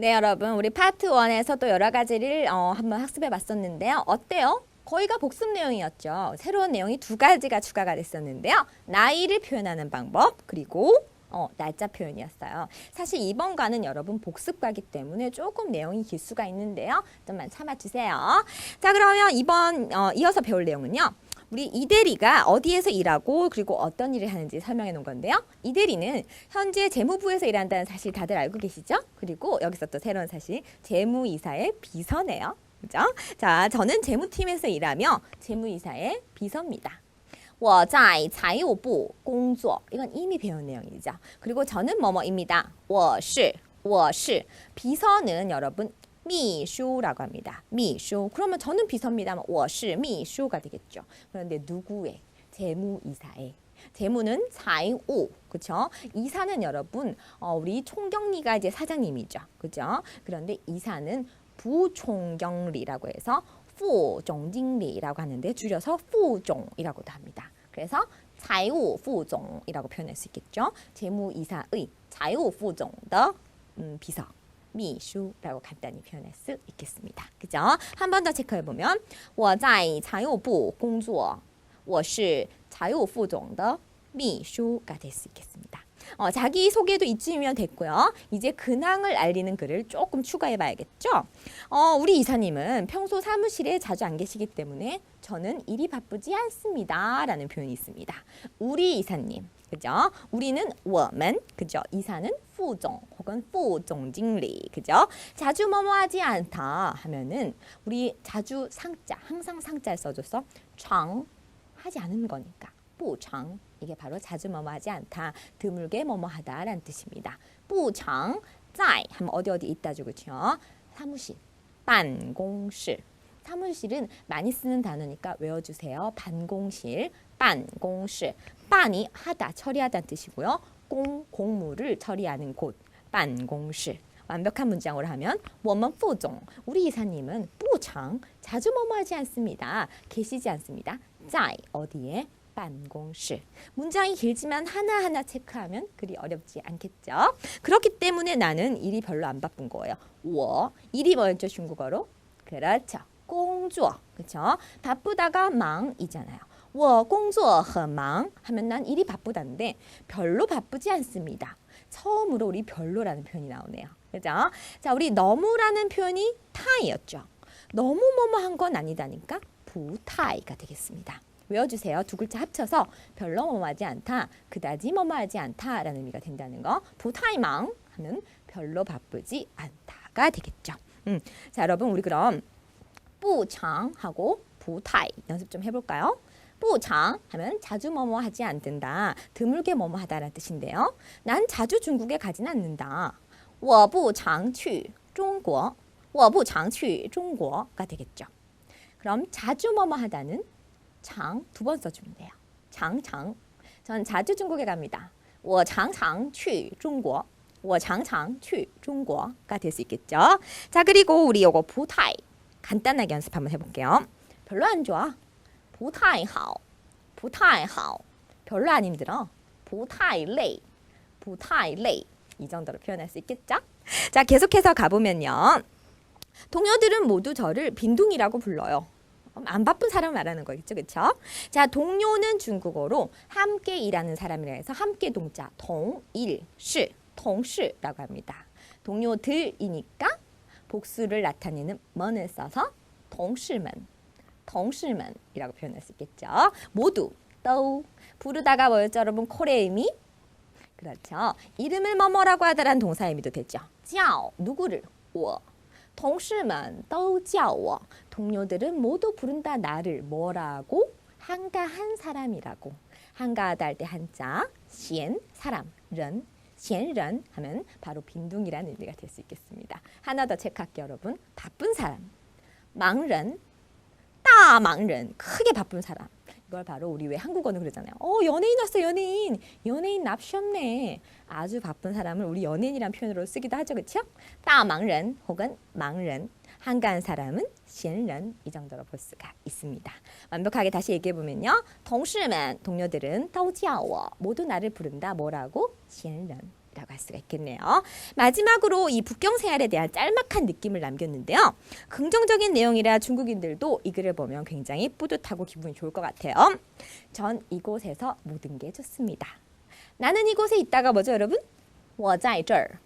네, 여러분. 우리 파트 1에서 또 여러 가지를 어, 한번 학습해 봤었는데요. 어때요? 거의가 복습 내용이었죠. 새로운 내용이 두 가지가 추가가 됐었는데요. 나이를 표현하는 방법, 그리고 어, 날짜 표현이었어요. 사실 이번 과는 여러분 복습과기 때문에 조금 내용이 길 수가 있는데요. 좀만 참아주세요. 자, 그러면 이번 어, 이어서 배울 내용은요. 우리 이대리가 어디에서 일하고 그리고 어떤 일을 하는지 설명해 놓은 건데요. 이대리는 현재 재무부에서 일한다는 사실 다들 알고 계시죠? 그리고 여기서 또 새로운 사실 재무이사의 비서네요. 그죠? 자, 저는 재무팀에서 일하며 재무이사의 비서입니다. 我在财务部工作. 이건 이미 배운 내용이죠. 그리고 저는 뭐뭐입니다. 我是我是 비서는 여러분 미슈라고 합니다. 미슈. 그러면 저는 비서입니다만 我是 미슈가 되겠죠. 그런데 누구의 재무이사의 재무는 사이오. 그쵸? 이사는 여러분 어, 우리 총경리가 이제 사장님이죠. 그죠? 그런데 이사는 부총경리라고 해서 부종징리라고 하는데 줄여서 부종이라고도 합니다. 그래서 자유 부종이라고 표현할 수 있겠죠. 재무이사의 자유 부종의 음, 비서. 秘书라고 간단히 표현할 수 있겠습니다. 그죠? 한 번 더 체크해 보면 我在财务部工作我是财务副总的秘书가 될 수 있겠습니다. 어, 자기 소개도 이쯤이면 됐고요. 이제 근황을 알리는 글을 조금 추가해 봐야겠죠. 어, 우리 이사님은 평소 사무실에 자주 안 계시기 때문에 저는 일이 바쁘지 않습니다. 라는 표현이 있습니다. 우리 이사님. 그죠? 우리는 我们 그죠? 이사는 副总 혹은 副总经理 그죠? 자주 뭐뭐 하지 않다 하면은 우리 자주 상자 항상 상자를 써줘서 常 하지 않은 거니까 不常 이게 바로 자주 뭐뭐 하지 않다 드물게 뭐뭐 하다라는 뜻입니다. 不常在 하면 어디 어디 있다 주고요. 사무실 办公室 사무실은 많이 쓰는 단어니까 외워주세요. 반공실, 반공실. 반이 하다, 처리하다는 뜻이고요. 공, 공무를 처리하는 곳, 반공실. 완벽한 문장으로 하면 원만 포종, 우리 이사님은 뿌장 자주 뭐뭐하지 않습니다. 계시지 않습니다. 짜이 어디에 반공실 문장이 길지만 하나하나 체크하면 그리 어렵지 않겠죠. 그렇기 때문에 나는 일이 별로 안 바쁜 거예요. 워 일이 먼저 중국어로 그렇죠. 工作 그렇죠? 바쁘다가 망이잖아요. 我工作很忙 하면 난 일이 바쁘다는데 별로 바쁘지 않습니다. 처음으로 우리 별로라는 표현이 나오네요. 그죠? 자, 우리 너무라는 표현이 타이였죠. 너무 뭐뭐한 건 아니다니까 부타이가 되겠습니다. 외워주세요. 두 글자 합쳐서 별로 뭐뭐하지 않다, 그다지 뭐뭐하지 않다라는 의미가 된다는 거. 부타이망 하면 별로 바쁘지 않다가 되겠죠. 음, 자, 여러분 우리 그럼 不常 하고 不太 연습 좀 해볼까요? 不常 하면 자주 뭐뭐 하지 않는다. 드물게 뭐뭐 하다라는 뜻인데요. 난 자주 중국에 가진 않는다. 我不常去中国.我不常去中国가 되겠죠. 그럼 자주 뭐뭐 하다는 장 두 번 써주면 돼요. 장장. 전 자주 중국에 갑니다. 我常常去中国.我常常去中国가 될 수 있겠죠. 자, 그리고 우리 요거 부타이 간단하게 연습 한번 해볼게요. 별로 안 좋아. 不太好.不太好. 별로 안 힘들어. 不太累.不太累. 이 정도로 표현할 수 있겠죠? 자, 계속해서 가보면요. 동료들은 모두 저를 빈둥이라고 불러요. 안 바쁜 사람 말하는 거겠죠, 그렇죠? 자, 동료는 중국어로 함께 일하는 사람이라 해서 함께 동자 동일 시 동시라고 합니다. 동료들이니까 복수를 나타내는 먼을 써서 동시men, 동시men이라고 표현할 수 있겠죠. 모두 또 부르다가 뭐였죠, 여러분? 콜의 의미 그렇죠. 이름을 뭐뭐라고 하다란 동사의 의미도 되죠. 叫 누구를 我 동시만 都叫我 동료들은 모두 부른다 나를 뭐라고 한가한 사람이라고 한가하다 할 때 한자 闲 사람 人 闲人 하면 바로 빈둥이라는 의미가 될 수 있겠습니다. 하나 더 체크할게요, 여러분. 바쁜 사람 忙人 大忙人 크게 바쁜 사람 이걸 바로 우리 왜 한국어는 그러잖아요. 어 연예인 왔어 연예인 연예인 납셨네 아주 바쁜 사람을 우리 연예인이란 표현으로 쓰기도 하죠 그렇죠? 大忙人 혹은 忙人 한가한 사람은 闲人 이 정도로 볼 수가 있습니다. 완벽하게 다시 얘기해 보면요. 동시만 동료들은 都叫我 모두 나를 부른다 뭐라고 闲人 있다고 할 수가 있겠네요. 마지막으로 이 북경 생활에 대한 짤막한 느낌을 남겼는데요. 긍정적인 내용이라 중국인들도 이 글을 보면 굉장히 뿌듯하고 기분이 좋을 것 같아요. 전 이곳에서 모든 게 좋습니다. 나는 이곳에 있다가 뭐죠, 여러분? 我在这儿.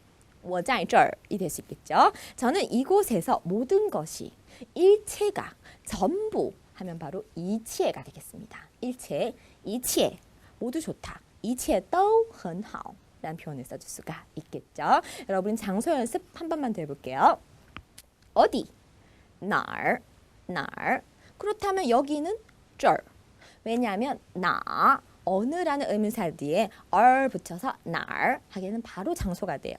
我在这儿. 이 될 수 있겠죠. 저는 이곳에서 모든 것이 일체가 전부 하면 바로 이치에가 되겠습니다. 일체, 이치에 모두 좋다. 이치에 都很好. 라는 표현을 써줄 수가 있겠죠. 여러분 장소 연습 한 번만 더 해볼게요. 어디, 날, 날. 그렇다면 여기는 这儿. 왜냐하면 나 어느라는 의문사 뒤에 얼 붙여서 날 하기에는 바로 장소가 돼요.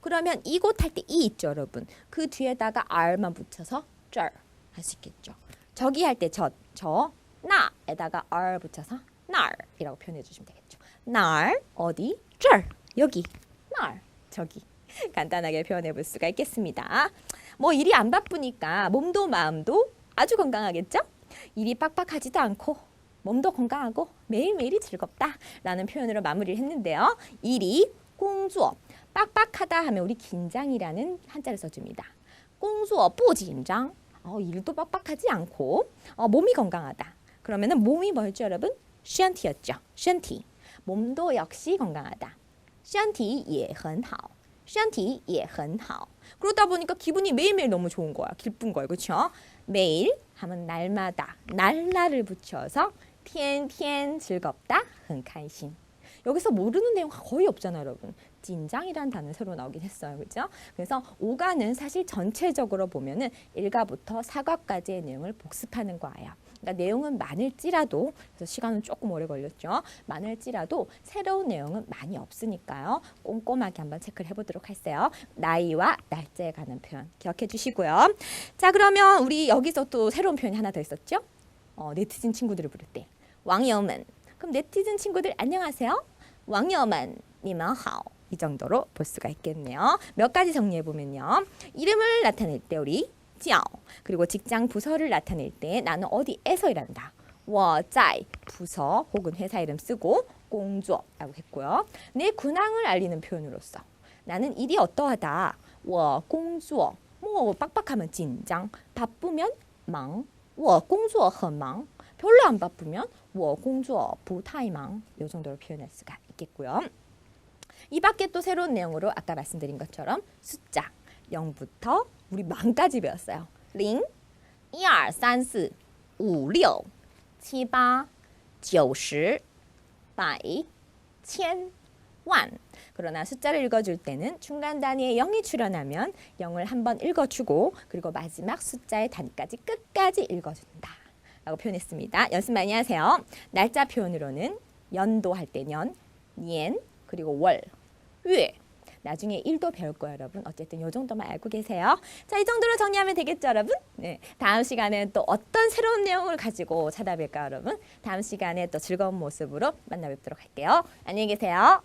그러면 이곳 할 때 이 있죠, 여러분. 그 뒤에다가 알만 붙여서 쩔 할 수 있겠죠. 저기 할 때 저, 저, 나에다가 얼 붙여서 날이라고 표현해 주시면 되겠죠. 날 어디 쩔 여기 날 저기 간단하게 표현해 볼 수가 있겠습니다. 뭐 일이 안 바쁘니까 몸도 마음도 아주 건강하겠죠? 일이 빡빡하지도 않고 몸도 건강하고 매일매일이 즐겁다라는 표현으로 마무리를 했는데요. 일이 공주어 빡빡하다 하면 우리 긴장이라는 한자를 써줍니다. 공주어 부紧张 어, 일도 빡빡하지 않고 어, 몸이 건강하다. 그러면은 몸이 뭐였죠, 여러분? 身体였죠. 身体. 몸도 역시 건강하다. 身体也很好.身体也很好. 그러다 보니까 기분이 매일매일 너무 좋은 거야. 기쁜 거야. 그렇죠? 매일 하면 날마다 날라를 붙여서 天天 즐겁다. 很开心. 여기서 모르는 내용 거의 없잖아요, 여러분. 진장이라는 단어 새로 나오긴 했어요. 그죠? 그래서 오가는 사실 전체적으로 보면은 1가부터 4가까지의 내용을 복습하는 거예요. 그러니까 내용은 많을지라도 그래서 시간은 조금 오래 걸렸죠. 많을지라도 새로운 내용은 많이 없으니까요. 꼼꼼하게 한번 체크를 해보도록 할게요. 나이와 날짜에 관한 표현 기억해 주시고요. 자 그러면 우리 여기서 또 새로운 표현이 하나 더 있었죠. 어, 네티즌 친구들을 부를 때 왕여만. 그럼 네티즌 친구들 안녕하세요. 왕여만 니마하오. 이 정도로 볼 수가 있겠네요. 몇 가지 정리해 보면요. 이름을 나타낼 때 우리 지어 그리고 직장 부서를 나타낼 때 나는 어디에서 일한다. 워짜이 부서 혹은 회사 이름 쓰고 공주라고 했고요. 내 군항을 알리는 표현으로서 나는 일이 어떠하다. 워 공주어 뭐 빡빡하면 진장 바쁘면 망. 워 공주어 很忙 별로 안 바쁘면 워공주어 부타이망 요 정도로 표현할 수가 있겠고요. 이 밖에 또 새로운 내용으로 아까 말씀드린 것처럼 숫자 0부터 우리 만까지 배웠어요. 0, 1, 3, 4, 5, 6, 7, 8, 9, 10, 100, 1000, 1. 그러나 숫자를 읽어줄 때는 중간 단위에 0이 출현하면 0을 한번 읽어주고 그리고 마지막 숫자의 단위까지 끝까지 읽어준다. 라고 표현했습니다. 연습 많이 하세요. 날짜 표현으로는 연도 할 때 년, 년, 그리고 월, 회. 나중에 일도 배울 거예요, 여러분. 어쨌든 요 정도만 알고 계세요. 자, 이 정도로 정리하면 되겠죠, 여러분? 네. 다음 시간에 또 어떤 새로운 내용을 가지고 찾아뵐까, 여러분? 다음 시간에 또 즐거운 모습으로 만나 뵙도록 할게요. 안녕히 계세요.